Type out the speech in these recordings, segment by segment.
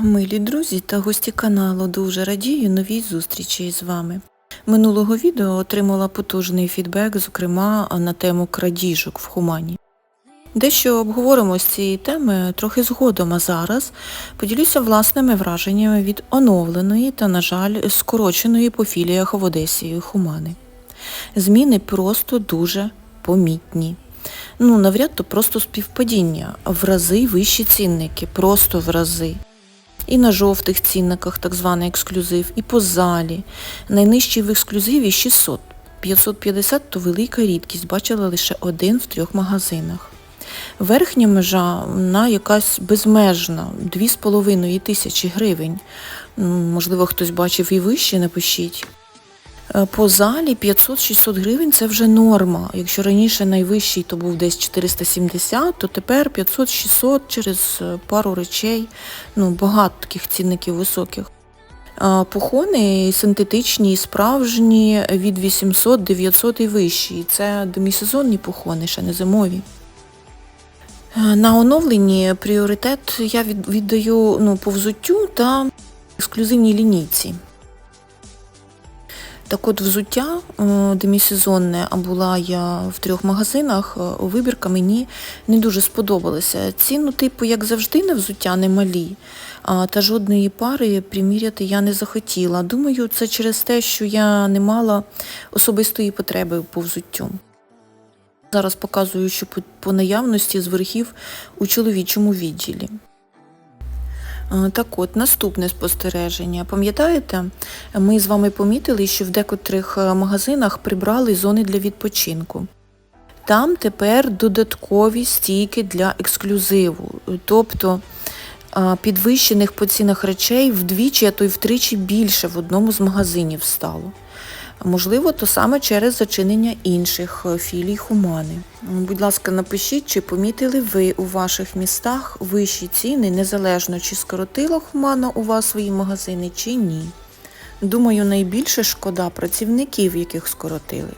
Милі друзі та гості каналу дуже радію новій зустрічі з вами. Минулого відео отримала потужний фідбек, зокрема на тему крадіжок в Хумані. Дещо обговоримо з цієї теми трохи згодом, а зараз поділюся власними враженнями від оновленої та, на жаль, скороченої по філіях в Одесі Хумани. Зміни просто дуже помітні. Ну, навряд то просто співпадіння, в рази вищі цінники, просто в рази. І на жовтих цінниках так званий ексклюзив, і по залі. Найнижчий в ексклюзиві 600. 550 то велика рідкість, бачила лише один в трьох магазинах. Верхня межа вона якась безмежна, 2,5 тисячі гривень. Можливо, хтось бачив і вище, напишіть. Е, По залі 500-600 гривень це вже норма. Якщо раніше найвищий то був десь 470, то тепер 500-600 через е, пару речей. Ну, багато таких цінників високих. А Пухони синтетичні і справжні від 800-900 і вищі. Це демісезонні пухони, ще не зимові. Е, На оновленні пріоритет я віддаю ну, по та ексклюзивній лінійці. Так от взуття е, демісезонне, а була я в трьох магазинах, е, вибірка мені не дуже сподобалася. Ціну, типу, як завжди, на взуття не малі, та жодної пари приміряти я не захотіла. Думаю, це через те, що я не мала особистої потреби по взуттю. Зараз показую, що по наявності з верхів у чоловічому відділі. Е, Так от, наступне спостереження. Пам'ятаєте, ми з вами помітили, що в декотрих е, магазинах прибрали зони для відпочинку. Там тепер додаткові стійки для ексклюзиву, тобто е, підвищених по цінах речей вдвічі, а то й втричі більше в одному з магазинів стало. Можливо, то саме через зачинення інших е, філій Хумани. Будь ласка, напишіть, чи помітили ви у ваших містах вищі ціни, незалежно чи скоротила Хумана у вас свої магазини, чи ні. Думаю, найбільше шкода працівників, яких скоротили.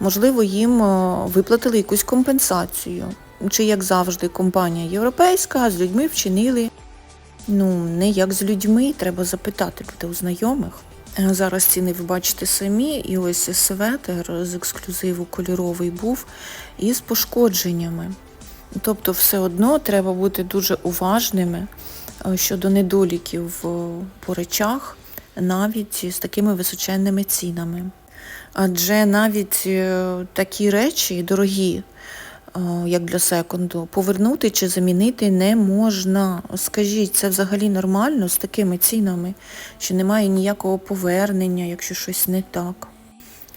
Можливо, їм е, виплатили якусь компенсацію. Чи, як завжди, компанія європейська, з людьми вчинили. Ну, не як з людьми, треба запитати буде у знайомих. Е, Зараз ціни ви бачите самі, і ось светер з ексклюзиву кольоровий був із пошкодженнями. Тобто все одно треба бути дуже уважними е, щодо недоліків по речах, навіть з такими височенними цінами. Адже навіть е, такі речі дорогі, як для секунду, повернути чи замінити не можна. Скажіть, це взагалі нормально з такими цінами, що немає ніякого повернення, якщо щось не так.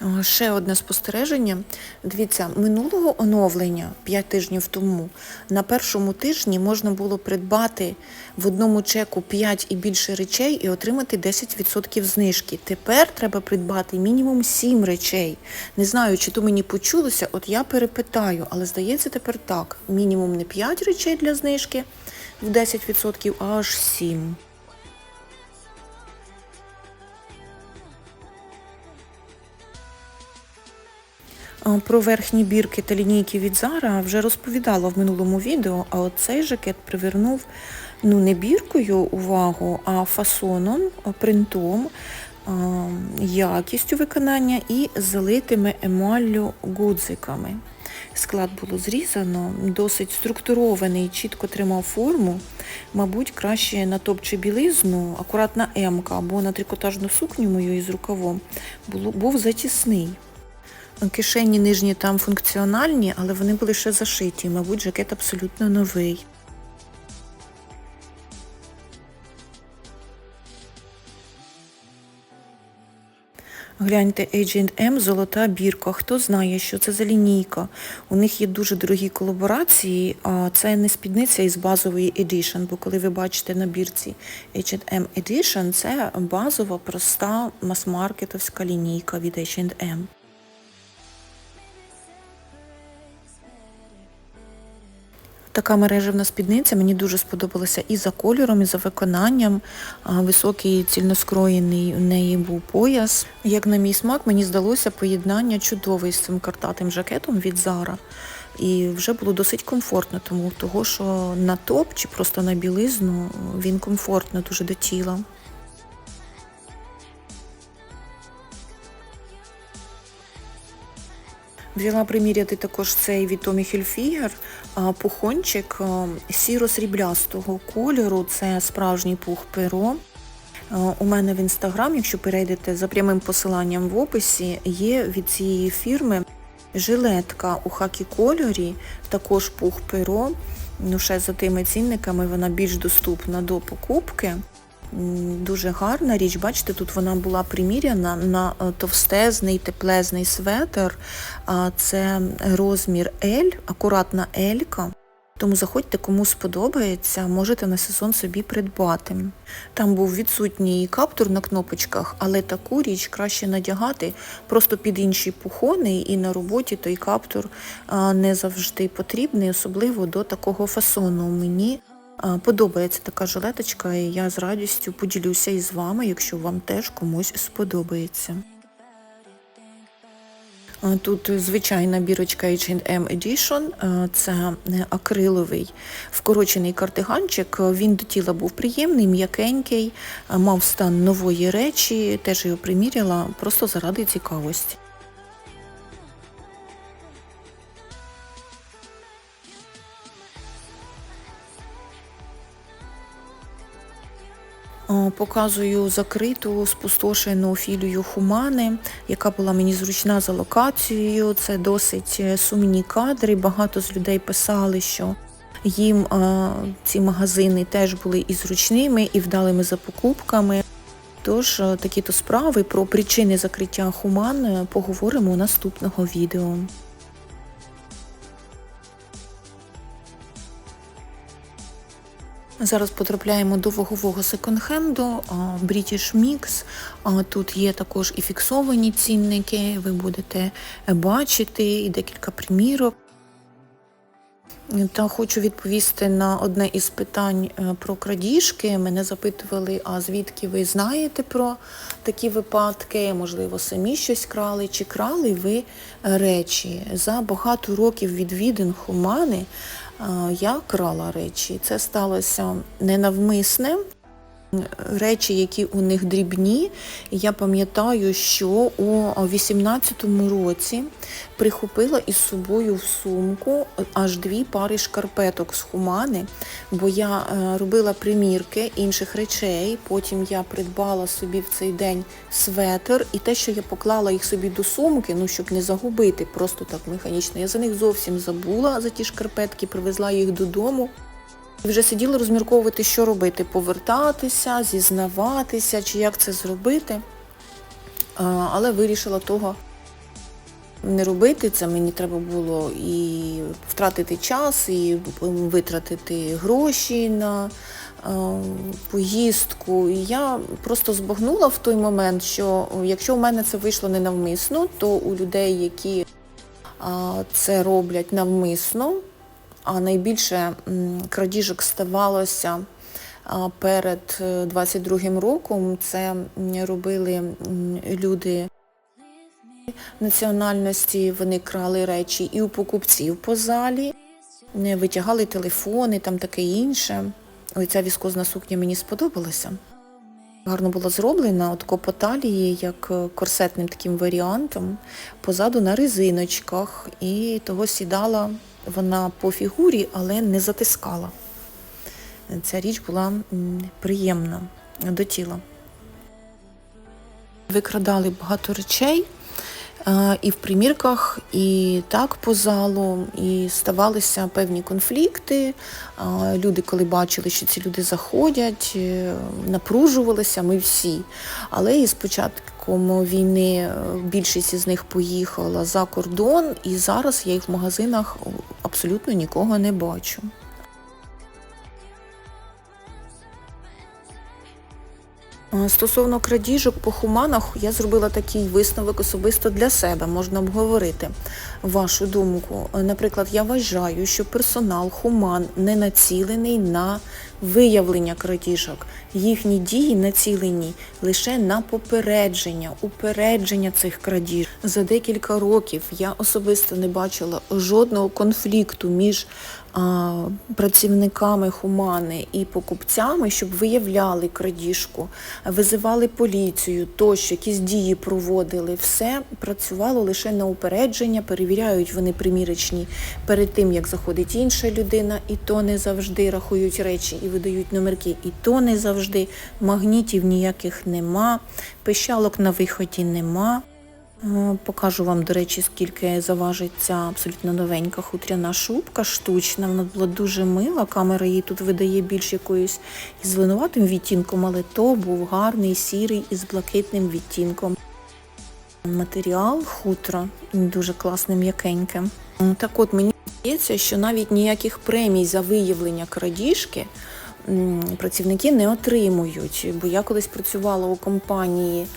А, Ще одне спостереження. Дивіться, минулого оновлення 5 тижнів тому на першому тижні можна було придбати в одному чеку 5 і більше речей і отримати 10% знижки. Тепер треба придбати мінімум 7 речей. Не знаю, чи то мені почулося, от я перепитаю, але здається тепер так. Мінімум не 5 речей для знижки в 10%, а аж 7. Про верхні бірки та лінійки від Zara вже розповідала в минулому відео, а от цей жакет привернув ну не біркою увагу, а фасоном, принтом, якістю виконання і залитими емаллю гудзиками. Склад було зрізано, досить структурований, чітко тримав форму. Мабуть, краще на топ білизну, акуратна емка або на трикотажну сукню мою із рукавом було, був затісний. Кишені нижні там функціональні, але вони були ще зашиті. Мабуть, жакет абсолютно новий. Гляньте, H&M, золота бірка. Хто знає, що це за лінійка? У них є дуже дорогі колаборації, а це не спідниця із базової Edition, бо коли ви бачите на бірці H&M Edition, це базова, проста мас-маркетовська лінійка від H&M. Така мережевна спідниця мені дуже сподобалася і за кольором, і за виконанням. Високий цільноскроєний у неї був пояс. Як на мій смак, мені здалося поєднання чудове з цим картатим жакетом від Zara. І вже було досить комфортно, тому того, що на топ чи просто на білизну він комфортно дуже до тіла. Взяла приміряти також цей від Tommy Hilfiger пухончик сіро-сріблястого кольору. Це справжній пух перо. У мене в інстаграм, якщо перейдете за прямим посиланням в описі, є від цієї фірми жилетка у хакі кольорі, також пух перо. Ну, ще за тими цінниками вона більш доступна до покупки. Дуже гарна річ. Бачите, тут вона була приміряна на е, товстезний теплезний светр. Це розмір L, акуратна L-ка. Тому заходьте, кому сподобається, можете на сезон собі придбати. Там був відсутній каптур на кнопочках, але таку річ краще надягати просто під інші пухони, і на роботі той каптур не завжди потрібний, особливо до такого фасону. Мені подобається така жилеточка, і я з радістю поділюся із вами, якщо вам теж комусь сподобається. Тут звичайна бірочка H&M Edition, це е, акриловий вкорочений кардиганчик. Він до тіла був приємний, м'якенький, мав стан нової речі, теж його приміряла просто заради цікавості. Показую закриту спустошену філію Хумани, яка була мені зручна за локацією. Це досить е, сумні кадри. Багато з людей писали, що їм а, ці магазини теж були і зручними, і вдалими за покупками. Тож е, такі-то справи про причини закриття Хуман е, поговоримо у наступного відео. Зараз потрапляємо до вагового секонд-хенду British Mix. Тут є також і фіксовані цінники, ви будете бачити і декілька примірок. Та хочу відповісти на одне із питань е, про крадіжки. Мене запитували, а звідки ви знаєте про такі випадки? Можливо, самі щось крали, чи крали ви речі? За багато років відвідин Хумани е, я крала речі. Це сталося ненавмисне. Речі, які у них дрібні. Я пам'ятаю, що у 18-му році прихопила із собою в сумку аж дві пари шкарпеток з хумани, бо я е, робила примірки інших речей. Потім я придбала собі в цей день светр, і те, що я поклала їх собі до сумки, ну щоб не загубити, просто так механічно. Я за них зовсім забула за ті шкарпетки, привезла їх додому. Вже сиділи розмірковувати, що робити, повертатися, зізнаватися, чи як це зробити. Але вирішила того не робити. Це мені треба було і втратити час, і витратити гроші на поїздку. І я просто збагнула в той момент, що якщо в мене це вийшло не навмисно, то у людей, які це роблять навмисно, а найбільше крадіжок ставалося перед 22-м роком. Це робили люди національності, вони крали речі і у покупців по залі, витягали телефони, там таке інше. Ой, ця віскозна сукня мені сподобалася. Гарно була зроблена, от по талії, як корсетним таким варіантом, позаду на резиночках, і того сідала вона по фігурі, але не затискала. Ця річ була приємна до тіла. Викрадали багато речей і в примірках, і так по залу, і ставалися певні конфлікти. Люди, коли бачили, що ці люди заходять, е, напружувалися, ми всі. Але і з початком війни е, більшість із них поїхала за кордон, і зараз я їх в магазинах абсолютно нікого не бачу. Стосовно крадіжок по хуманах, я зробила такий висновок особисто для себе, можна обговорити вашу думку. Е, Наприклад, я вважаю, що персонал хуман не націлений на виявлення крадіжок. Їхні дії націлені лише на попередження, упередження цих крадіж. За декілька років я особисто не бачила жодного конфлікту між працівниками хумани і покупцями, щоб виявляли крадіжку, визивали поліцію, тощо якісь дії проводили. Все працювало лише на упередження, перевіряють вони примірочні перед тим, як заходить інша людина, і то не завжди рахують речі і видають номерки, і то не завжди. Магнітів ніяких нема, пищалок на виході нема. Е, Покажу вам, до речі, скільки заважить ця абсолютно новенька хутряна шубка штучна. Вона була дуже мила. Камера її тут видає більш якоюсь із зеленуватим відтінком, але то був гарний сірий із блакитним відтінком. Матеріал хутро дуже класне, м'якеньке. Так от мені здається, що навіть ніяких премій за виявлення крадіжки працівники не отримують. Бо я колись працювала у компанії,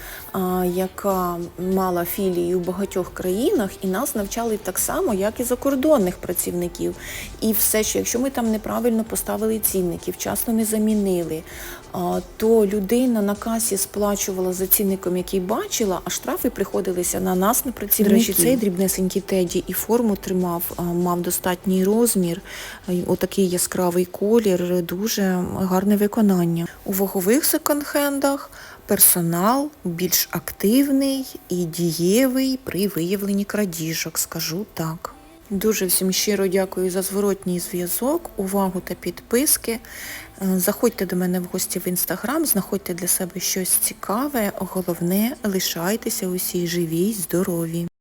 яка мала філії у багатьох країнах, і нас навчали так само, як і закордонних працівників. І все, що якщо ми там неправильно поставили цінники, вчасно не замінили, то людина на касі сплачувала за цінником, який бачила, а штрафи приходилися на нас, на працівників. До речі, цей дрібнесенький теді і форму тримав, мав достатній розмір, отакий яскравий колір, дуже гарне виконання. У вагових секонд-хендах персонал більш активний і дієвий при виявленні крадіжок, скажу так. Дуже всім щиро дякую за зворотній зв'язок, увагу та підписки. Е, Заходьте до мене в гості в інстаграм, знаходьте для себе щось цікаве. Головне, лишайтеся усі живі й здорові.